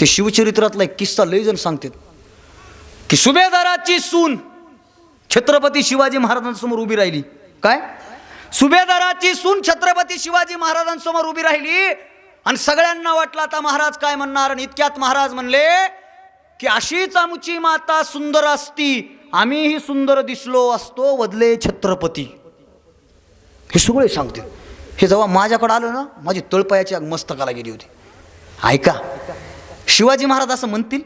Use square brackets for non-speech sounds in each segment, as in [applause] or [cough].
ते शिवचरित्रातला एक किस्सा लई जण सांगतात. की सुभेदाराची सून छत्रपती शिवाजी महाराजांसमोर उभी राहिली. काय? सुभेदाराची सून छत्रपती शिवाजी महाराजांसमोर उभी राहिली. आणि सगळ्यांना वाटलं आता महाराज काय म्हणणार? आणि इतक्यात महाराज म्हणले की अशीच आमची माता सुंदर असती. आम्हीही सुंदर दिसलो असतो वदले छत्रपती. हे सगळे सांगते हे जेव्हा माझ्याकडे आलं ना माझी तळपायाची मस्तकाला गेली होती. ऐका. शिवाजी महाराज असं म्हणतील?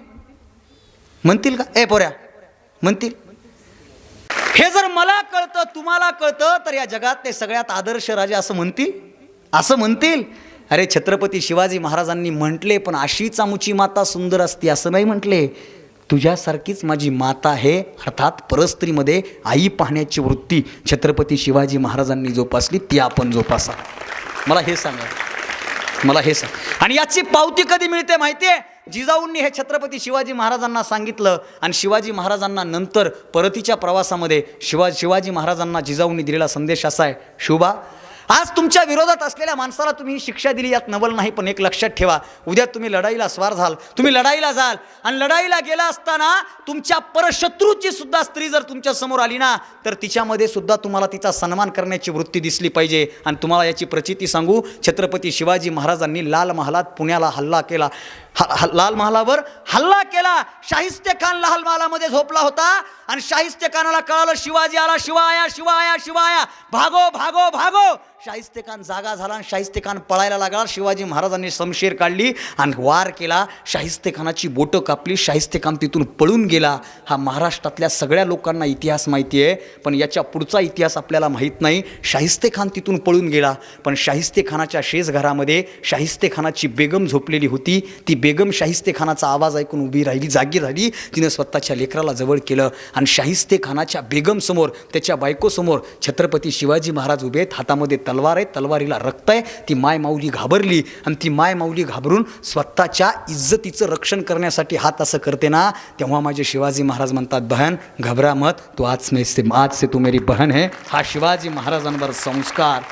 म्हणतील का? ए पोऱ्या म्हणतील. हे जर मला कळतं तुम्हाला कळतं तर या जगात ते सगळ्यात आदर्श राजे असं म्हणतील? असं म्हणतील? अरे छत्रपती शिवाजी महाराजांनी म्हटले पण अशीच आमुची माता सुंदर असती असं नाही म्हटले. तुझ्यासारखीच माझी माता आहे. अर्थात परस्त्रीमध्ये आई पाहण्याची वृत्ती छत्रपती शिवाजी महाराजांनी जोपासली ती आपण जोपासा. मला हे सांगा. मला हे सांग. आणि याची पावती कधी मिळते माहिती आहे जिजाऊंनी हे छत्रपती शिवाजी महाराजांना सांगितलं आणि शिवाजी महाराजांना नंतर परतीच्या प्रवासामध्ये शिवा शिवाजी महाराजांना जिजाऊंनी दिलेला संदेश असा आहे शुभा आज तुमच्या विरोधात असलेल्या माणसाला तुम्ही शिक्षा दिली यात नवल नाही पण एक लक्षात ठेवा. उद्या तुम्ही लढाईला स्वार झाल. तुम्ही लढाईला जाल. आणि लढाईला गेला असताना तुमच्या परशत्रूची सुद्धा स्त्री जर तुमच्यासमोर आली ना तर तिच्यामध्ये सुद्धा तुम्हाला तिचा सन्मान करण्याची वृत्ती दिसली पाहिजे. आणि तुम्हाला याची प्रचिती सांगू छत्रपती शिवाजी महाराजांनी लाल महालात पुण्याला हल्ला केला. हा लाल महालावर हल्ला केला. शाहिस्ते खान लाल महालामध्ये झोपला होता आणि शाहिस्ते खानाला कळालं शिवाजी आला शिवाया शिवाया शिवाया. भागो भागो भागो. शाहिस्ते खान जागा झाला आणि शाहिस्ते खान पळायला लागला. शिवाजी महाराजांनी समशेर काढली आणि वार केला. शाहिस्ते खानाची बोटं कापली. शाहिस्ते खान तिथून पळून गेला. हा महाराष्ट्रातल्या सगळ्या लोकांना इतिहास माहिती आहे पण याच्या पुढचा इतिहास आपल्याला माहीत नाही. शाहिस्ते खान तिथून पळून गेला पण शाहिस्ते खानाच्या शेजघरामध्ये शाहिस्ते खानाची बेगम झोपलेली होती. ती बेगम शाहिस्तेखानाचा आवाज ऐकून उभी राहिली जागी राहिली. तिनं स्वतःच्या लेकराला जवळ केलं आणि शाहिस्तेखानाच्या बेगमसमोर त्याच्या बायकोसमोर छत्रपती शिवाजी महाराज उभे आहेत. हातामध्ये तलवार आहे. तलवारीला रक्त आहे. ती माय माऊली घाबरली आणि ती माय माऊली घाबरून स्वतःच्या इज्जतीचं रक्षण करण्यासाठी हात असं करते ना तेव्हा माझे शिवाजी महाराज म्हणतात बहन घबरा मत. तू आज मे से आज से तू मेरी बहन है. हा शिवाजी महाराजांवर संस्कार.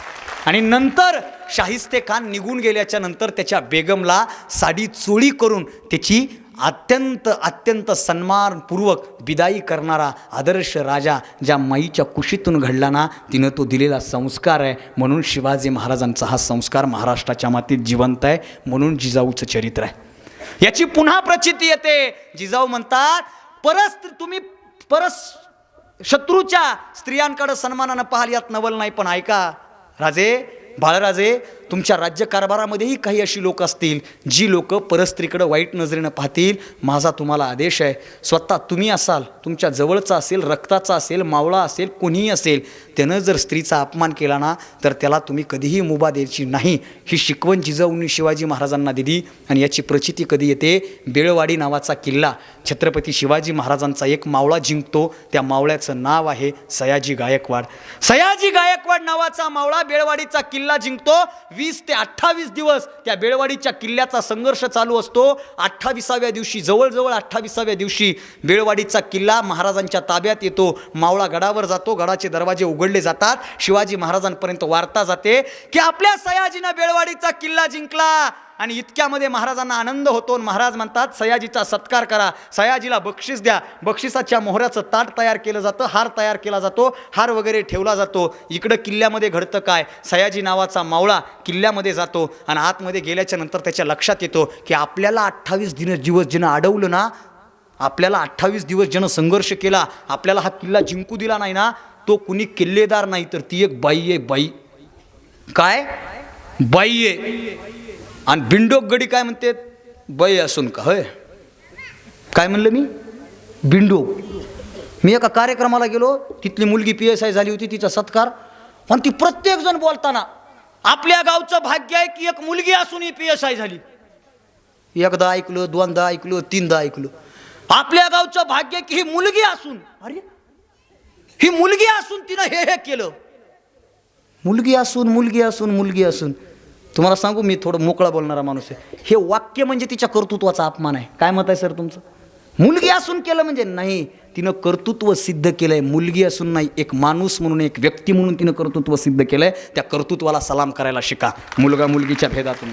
आणि नंतर शाहिस्ते खान निघून गेल्याच्यानंतर त्याच्या बेगमला साडी चोळी करून त्याची अत्यंत अत्यंत सन्मानपूर्वक विदाई करणारा आदर्श राजा ज्या माईच्या कुशीतून घडला ना तिनं तो दिलेला संस्कार आहे. म्हणून शिवाजी महाराजांचा हा संस्कार महाराष्ट्राच्या मातीत जिवंत आहे. म्हणून जिजाऊचं चरित्र आहे. याची पुन्हा प्रचिती येते. जिजाऊ म्हणतात परस तुम्ही परस शत्रूच्या स्त्रियांकडं सन्मानानं पाहाल यात नवल नाही पण ऐका राजे बाळराजे तुमच्या राज्यकारभारामध्येही काही अशी लोक असतील जी लोक परस्त्रीकडं वाईट नजरेनं पाहतील. माझा तुम्हाला आदेश आहे स्वतः तुम्ही असाल तुमच्या जवळचा असेल रक्ताचा असेल मावळा असेल कोणीही असेल त्यानं जर स्त्रीचा अपमान केला ना तर त्याला तुम्ही कधीही मुभा द्यायची नाही. ही शिकवण जिजाऊंनी शिवाजी महाराजांना दिली आणि याची प्रचिती कधी येते? बेळवाडी नावाचा किल्ला. छत्रपती शिवाजी महाराजांचा एक मावळा जिंकतो. त्या मावळ्याचं नाव आहे सयाजी गायकवाड. सयाजी गायकवाड नावाचा मावळा बेळवाडीचा किल्ला जिंकतो. वीस ते अठ्ठावीस दिवस त्या बेळवाडीच्या किल्ल्याचा संघर्ष चालू असतो. अठ्ठावीसाव्या दिवशी जवळजवळ अठ्ठावीसाव्या दिवशी बेळवाडीचा किल्ला महाराजांच्या ताब्यात येतो. मावळा गडावर जातो. गडाचे दरवाजे उघडले जातात. शिवाजी महाराजांपर्यंत वार्ता जाते की आपल्या सयाजीनं बेळवाडीचा किल्ला जिंकला. आणि इतक्यामध्ये महाराजांना आनंद होतो. आणि महाराज म्हणतात सयाजीचा सत्कार करा. सयाजीला बक्षीस द्या. बक्षिसाच्या मोहऱ्याचं ताट तयार केलं जातं हार तयार केला जातो हार वगैरे ठेवला जातो. इकडं किल्ल्यामध्ये घडतं काय? सयाजी नावाचा मावळा किल्ल्यामध्ये जातो आणि आतमध्ये गेल्याच्यानंतर त्याच्या लक्षात येतो की आपल्याला अठ्ठावीस दिन दिवस जिनं अडवलं ना आपल्याला अठ्ठावीस दिवस ज्यानं संघर्ष केला आपल्याला हा किल्ला जिंकू दिला नाही ना तो कुणी किल्लेदार नाही तर ती एक बाई आहे बाई. काय? बाई आहे. आणि बिंडोक गडी काय म्हणते? बै असून का? होय. काय म्हणलं मी? बिंडोक मी एका कार्यक्रमाला गेलो तिथली मुलगी पी एस आय झाली होती तिचा सत्कार. पण ती प्रत्येकजण बोलताना आपल्या गावचं भाग्य आहे की एक मुलगी असून ही पी एस आय झाली. एकदा ऐकलं दोनदा ऐकलं तीनदा ऐकलं. आपल्या गावचं भाग्य की ही मुलगी असून. अरे ही मुलगी असून तिनं हे हे केलं. मुलगी असून मुलगी असून मुलगी असून. तुम्हाला सांगू मी थोडं मोकळा बोलणारा माणूस आहे. हे वाक्य म्हणजे तिच्या कर्तृत्वाचा अपमान आहे. काय मत आहे सर तुमचं? मुलगी असून केलं म्हणजे नाही. तिनं कर्तृत्व सिद्ध केलंय. मुलगी असून नाही. एक माणूस म्हणून एक व्यक्ती म्हणून तिनं कर्तृत्व सिद्ध केलंय. त्या कर्तृत्वाला सलाम करायला शिका. मुलगा मुलगीच्या भेदातून.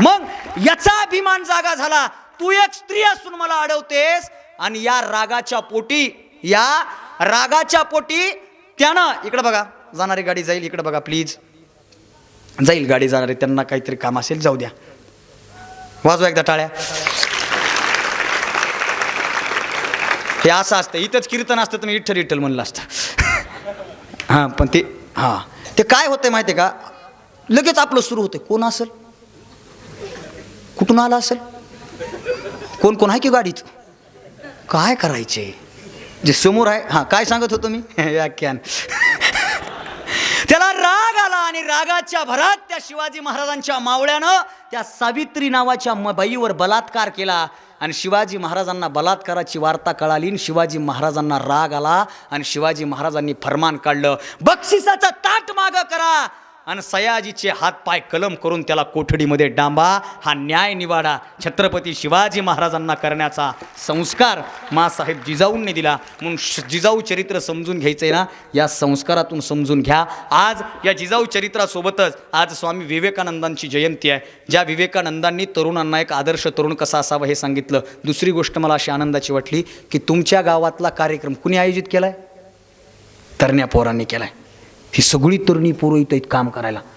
मग याचा अभिमान जागा झाला. तू एक स्त्री असून मला अडवतेस आणि या रागाच्या पोटी या रागाच्या पोटी त्यानं इकडं बघा जाणारी गाडी जाईल. इकडं बघा प्लीज जाईल गाडी जाणारे त्यांना काहीतरी काम असेल जाऊ द्या. वाजवा एकदा टाळ्या. हे असं असतं इथंच कीर्तन असतं तुम्ही इठ्ठल इठ्ठल म्हणलं असतं. [laughs] हां पण ते हां. ते काय होतं माहिती आहे का? लगेच आपलं सुरू होतं कोण असेल? कुठून आला असेल? कोण कोण आहे की गाडीत? काय करायचे? जे समोर आहे हां काय सांगत होतो मी? [laughs] व्याख्यान. त्याला आणि रागाच्या भरात त्या शिवाजी महाराजांच्या मावळ्यानं त्या सावित्री नावाच्या बाईवर बलात्कार केला. आणि शिवाजी महाराजांना बलात्काराची वार्ता कळाली आणि शिवाजी महाराजांना राग आला आणि शिवाजी महाराजांनी फरमान काढलं. बक्षिसाचं ताट माग करा. आणि सयाजीचे हातपाय कलम करून त्याला कोठडीमध्ये डांबा हा न्याय निवाडा छत्रपती शिवाजी महाराजांना करण्याचा संस्कार मासाहेब जिजाऊंनी दिला. म्हणून श- जिजाऊ चरित्र समजून घ्यायचं आहे ना या संस्कारातून समजून घ्या. आज या जिजाऊ चरित्रासोबतच आज स्वामी विवेकानंदांची जयंती आहे. ज्या विवेकानंदांनी तरुणांना एक आदर्श तरुण कसा असावा हे सांगितलं. दुसरी गोष्ट मला अशी आनंदाची वाटली की तुमच्या गावातला कार्यक्रम कुणी आयोजित केला आहे तरण्या पोरांनी आहे ही सगळी तरुणी पोरं इथं आहेत काम करायला.